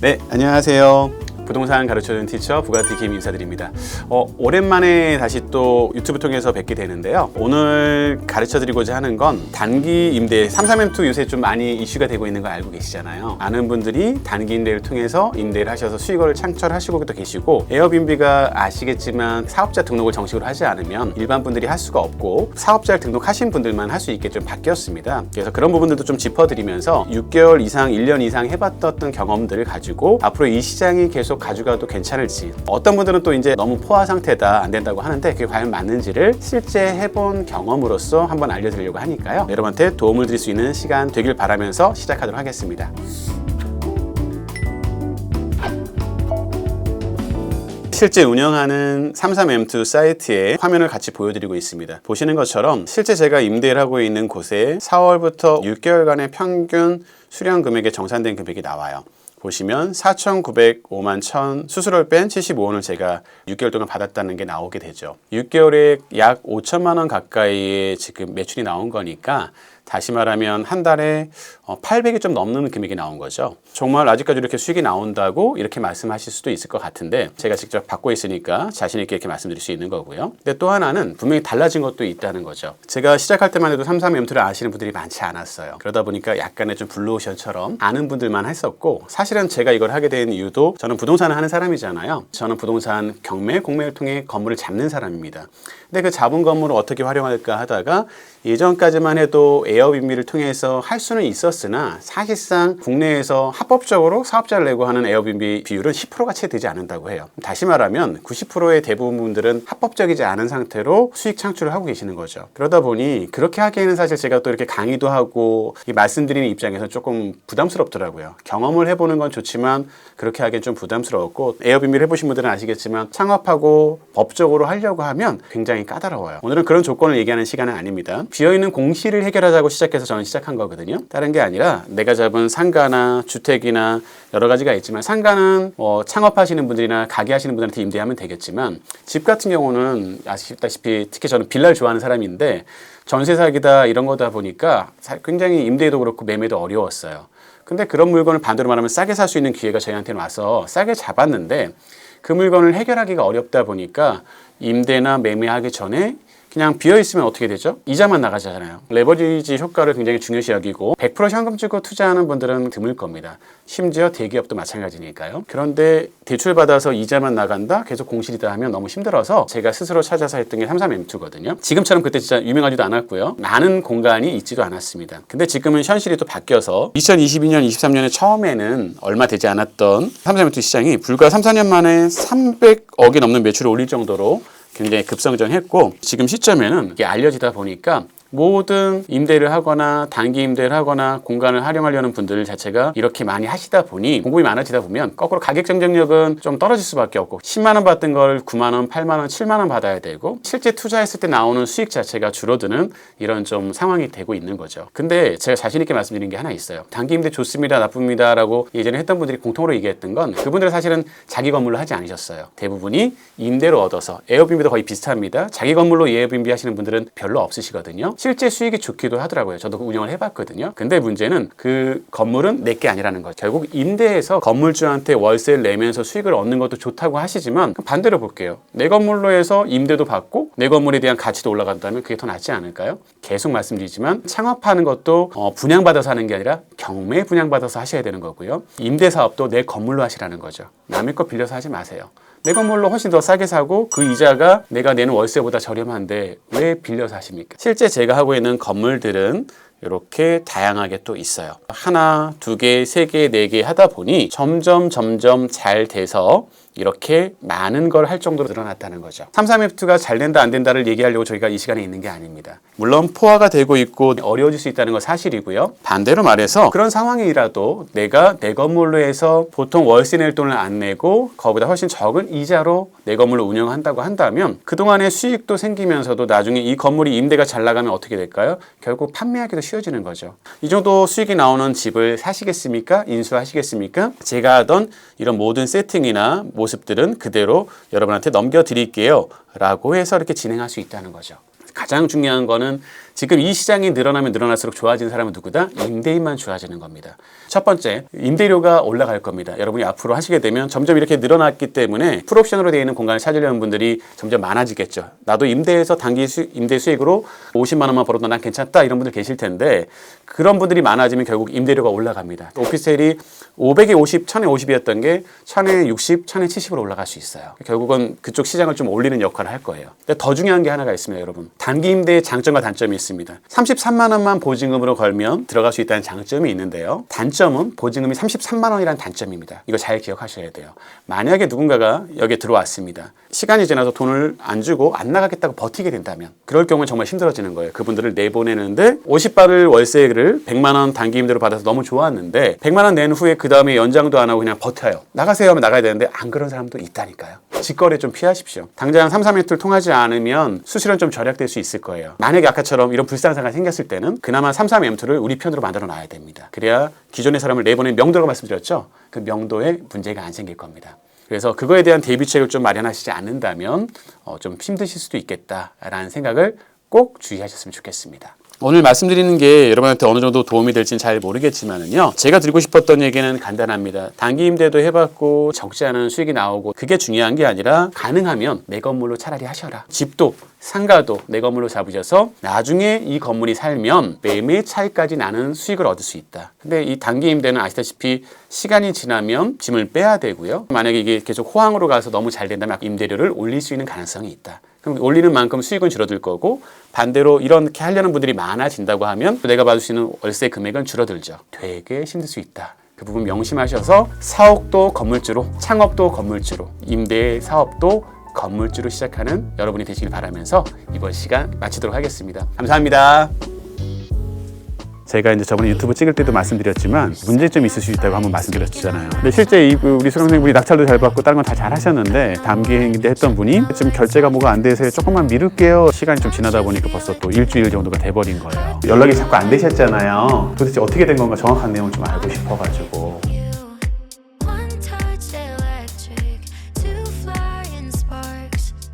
네, 안녕하세요. 부동산 가르쳐주는 티처 부가티 김 인사드립니다. 어, 오랜만에 다시 또 유튜브 통해서 뵙게 되는데요. 오늘 가르쳐드리고자 하는 건 단기 임대 33M2 요새 좀 많이 이슈가 되고 있는 거 알고 계시잖아요. 많은 분들이 단기 임대를 통해서 임대를 하셔서 수익을 창출하시고 또 계시고 에어빈비가 아시겠지만 사업자 등록을 정식으로 하지 않으면 일반 분들이 할 수가 없고 사업자를 등록하신 분들만 할 수 있게 좀 바뀌었습니다. 그래서 그런 부분들도 좀 짚어드리면서 6개월 이상, 1년 이상 해봤던 경험들을 가지고 앞으로 이 시장이 계속 가져가도 괜찮을지 어떤 분들은 또 이제 너무 포화 상태다 안 된다고 하는데 그게 과연 맞는지를 실제 해본 경험으로서 한번 알려드리려고 하니까요. 여러분한테 도움을 드릴 수 있는 시간 되길 바라면서 시작하도록 하겠습니다. 실제 운영하는 33M2 사이트의 화면을 같이 보여드리고 있습니다. 보시는 것처럼 실제 제가 임대를 하고 있는 곳에 4월부터 6개월간의 평균 수령 금액의 정산된 금액이 나와요. 보시면 4,905만 1,000 수수료를 뺀 75원을 제가 6개월 동안 받았다는 게 나오게 되죠. 6개월에 약 5천만 원 가까이의 지금 매출이 나온 거니까 다시 말하면 한 달에 800이 좀 넘는 금액이 나온 거죠. 정말 아직까지 이렇게 수익이 나온다고 이렇게 말씀하실 수도 있을 것 같은데 제가 직접 받고 있으니까 자신 있게 이렇게 말씀드릴 수 있는 거고요. 근데 또 하나는 분명히 달라진 것도 있다는 거죠. 제가 시작할 때만 해도 33M2를 아시는 분들이 많지 않았어요. 그러다 보니까 약간의 좀 블루오션처럼 아는 분들만 했었고 사실은 제가 이걸 하게 된 이유도 저는 부동산을 하는 사람이잖아요. 저는 부동산 경매, 공매를 통해 건물을 잡는 사람입니다. 근데 그 잡은 건물을 어떻게 활용할까 하다가 예전까지만 해도 에어 비비를 통해서 할 수는 있었으나 사실상 국내에서 합법적으로 사업자를 내고 하는 에어비비 비율은 10%가 채 되지 않는다고 해요. 다시 말하면 90%의 대부분 분들은 합법적이지 않은 상태로 수익 창출을 하고 계시는 거죠. 그러다 보니 그렇게 하기에는 사실 제가 또 이렇게 강의도 하고 이 말씀드리는 입장에서 조금 부담스럽더라고요. 경험을 해보는 건 좋지만 그렇게 하기엔 좀 부담스러웠고 에어비비를 해보신 분들은 아시겠지만 창업하고 법적으로 하려고 하면 굉장히 까다로워요. 오늘은 그런 조건을 얘기하는 시간은 아닙니다. 비어있는 공시를 해결하자고 시작해서 저는 시작한 거거든요. 다른 게 아니라 내가 잡은 상가나 주택이나 여러 가지가 있지만 상가는 뭐 창업하시는 분들이나 가게 하시는 분들한테 임대하면 되겠지만 집 같은 경우는 아시다시피 특히 저는 빌라를 좋아하는 사람인데 전세 사기다 이런 거다 보니까 굉장히 임대도 그렇고 매매도 어려웠어요. 근데 그런 물건을 반대로 말하면 싸게 살 수 있는 기회가 저희한테는 와서 싸게 잡았는데 그 물건을 해결하기가 어렵다 보니까 임대나 매매하기 전에 그냥 비어 있으면 어떻게 되죠? 이자만 나가잖아요. 레버리지 효과를 굉장히 중요시 여기고 100% 현금 주고 투자하는 분들은 드물 겁니다. 심지어 대기업도 마찬가지니까요. 그런데 대출 받아서 이자만 나간다, 계속 공실이다 하면 너무 힘들어서 제가 스스로 찾아서 했던 게 33M2거든요. 지금처럼 그때 진짜 유명하지도 않았고요. 많은 공간이 있지도 않았습니다. 근데 지금은 현실이 또 바뀌어서 2022년, 23년에 처음에는 얼마 되지 않았던 33M2 시장이 불과 3, 4년 만에 300억이 넘는 매출을 올릴 정도로 굉장히 급성장했고 지금 시점에는 이게 알려지다 보니까 모든 임대를 하거나 단기 임대를 하거나 공간을 활용하려는 분들 자체가 이렇게 많이 하시다 보니 공급이 많아지다 보면 거꾸로 가격 경쟁력은 좀 떨어질 수밖에 없고 10만 원 받던 걸 9만 원, 8만 원, 7만 원 받아야 되고 실제 투자했을 때 나오는 수익 자체가 줄어드는 이런 좀 상황이 되고 있는 거죠. 근데 제가 자신 있게 말씀드리는 게 하나 있어요. 단기 임대 좋습니다, 나쁩니다라고 예전에 했던 분들이 공통으로 얘기했던 건 그분들은 사실은 자기 건물로 하지 않으셨어요. 대부분이 임대로 얻어서 에어비비도 거의 비슷합니다. 자기 건물로 에어비비 하시는 분들은 별로 없으시거든요. 실제 수익이 좋기도 하더라고요. 저도 그 운영을 해봤거든요. 근데 문제는 그 건물은 내 게 아니라는 거죠. 결국 임대해서 건물주한테 월세를 내면서 수익을 얻는 것도 좋다고 하시지만 반대로 볼게요. 내 건물로 해서 임대도 받고 내 건물에 대한 가치도 올라간다면 그게 더 낫지 않을까요? 계속 말씀드리지만 창업하는 것도 어, 분양받아서 하는 게 아니라 경매 분양받아서 하셔야 되는 거고요. 임대 사업도 내 건물로 하시라는 거죠. 남의 거 빌려서 하지 마세요. 내 건물로 훨씬 더 싸게 사고 그 이자가 내가 내는 월세보다 저렴한데 왜 빌려서 하십니까? 실제 제가 하고 있는 건물들은 이렇게 다양하게 또 있어요. 하나, 두 개, 세 개, 네 개 하다 보니 점점 점점 잘 돼서 이렇게 많은 걸 할 정도로 늘어났다는 거죠. 33F2가 잘 된다 안 된다를 얘기하려고 저희가 이 시간에 있는 게 아닙니다. 물론 포화가 되고 있고 어려워질 수 있다는 건 사실이고요. 반대로 말해서 그런 상황이라도 내가 내 건물로 해서 보통 월세 낼 돈을 안 내고 그거보다 훨씬 적은 이자로 내 건물을 운영한다고 한다면 그동안의 수익도 생기면서도 나중에 이 건물이 임대가 잘 나가면 어떻게 될까요? 결국 판매하기도 쉬워지는 거죠. 이 정도 수익이 나오는 집을 사시겠습니까? 인수하시겠습니까? 제가 하던 이런 모든 세팅이나 모습들은 그대로 여러분한테 넘겨드릴게요. 라고 해서 이렇게 진행할 수 있다는 거죠. 가장 중요한 거는 지금 이 시장이 늘어나면 늘어날수록 좋아지는 사람은 누구다? 임대인만 좋아지는 겁니다. 첫 번째, 임대료가 올라갈 겁니다. 여러분이 앞으로 하시게 되면 점점 이렇게 늘어났기 때문에 풀옵션으로 되어 있는 공간을 찾으려는 분들이 점점 많아지겠죠. 나도 임대에서 단기 수, 임대 수익으로 50만 원만 벌어도 난 괜찮다 이런 분들 계실 텐데 그런 분들이 많아지면 결국 임대료가 올라갑니다. 오피스텔이 500에 50, 1000에 50이었던 게 1000에 60, 1000에 70으로 올라갈 수 있어요. 결국은 그쪽 시장을 좀 올리는 역할을 할 거예요. 근데 더 중요한 게 하나가 있습니다, 여러분. 단기 임대의 장점과 단점이 있습니다. 33만 원만 보증금으로 걸면 들어갈 수 있다는 장점이 있는데요. 단점은 보증금이 33만 원이라는 단점입니다. 이거 잘 기억하셔야 돼요. 만약에 누군가가 여기에 들어왔습니다. 시간이 지나서 돈을 안 주고 안 나가겠다고 버티게 된다면 그럴 경우는 정말 힘들어지는 거예요. 그분들을 내보내는데 50발을 월세를 100만 원 단기 임대로 받아서 너무 좋았는데 100만 원 낸 후에 그 다음에 연장도 안 하고 그냥 버텨요. 나가세요 하면 나가야 되는데 안 그런 사람도 있다니까요. 직거래 좀 피하십시오. 당장 3, 3m를 통하지 않으면 수수료는 좀 절약될 수 있을 거예요. 만약에 아까처럼 이런 상황이 생겼을 때는 그나마 3, 3m를 우리 편으로 만들어 놔야 됩니다. 그래야 기존의 사람을 내보낸 명도라고 말씀드렸죠. 그 명도에 문제가 안 생길 겁니다. 그래서 그거에 대한 대비책을 좀 마련하시지 않는다면 어, 좀 힘드실 수도 있겠다라는 생각을 꼭 주의하셨으면 좋겠습니다. 오늘 말씀드리는 게 여러분한테 어느 정도 도움이 될지는 잘 모르겠지만은요. 제가 드리고 싶었던 얘기는 간단합니다. 단기 임대도 해봤고 적지 않은 수익이 나오고 그게 중요한 게 아니라 가능하면 내 건물로 차라리 하셔라. 집도 상가도 내 건물로 잡으셔서 나중에 이 건물이 살면 매매 차익까지 나는 수익을 얻을 수 있다. 근데 이 단기 임대는 아시다시피 시간이 지나면 짐을 빼야 되고요. 만약에 이게 계속 호황으로 가서 너무 잘 된다면 임대료를 올릴 수 있는 가능성이 있다. 그럼 올리는 만큼 수익은 줄어들 거고 반대로 이렇게 하려는 분들이 많아진다고 하면 내가 받을 수 있는 월세 금액은 줄어들죠. 되게 힘들 수 있다. 그 부분 명심하셔서 사옥도 건물주로, 창업도 건물주로, 임대 사업도 건물주로 시작하는 여러분이 되시길 바라면서 이번 시간 마치도록 하겠습니다. 감사합니다. 제가 이제 저번에 유튜브 찍을 때도 말씀드렸지만 문제점이 있을 수 있다고 한번 말씀드렸잖아요. 근데 실제 이 우리 수강생분이 낙찰도 잘 받고 다른 건 다 잘 하셨는데 행대 했던 분이 지금 결제가 뭐가 안 돼서 조금만 미룰게요. 시간이 좀 지나다 보니까 벌써 또 일주일 정도가 돼버린 거예요. 연락이 자꾸 안 되셨잖아요. 도대체 어떻게 된 건가 정확한 내용을 좀 알고 싶어가지고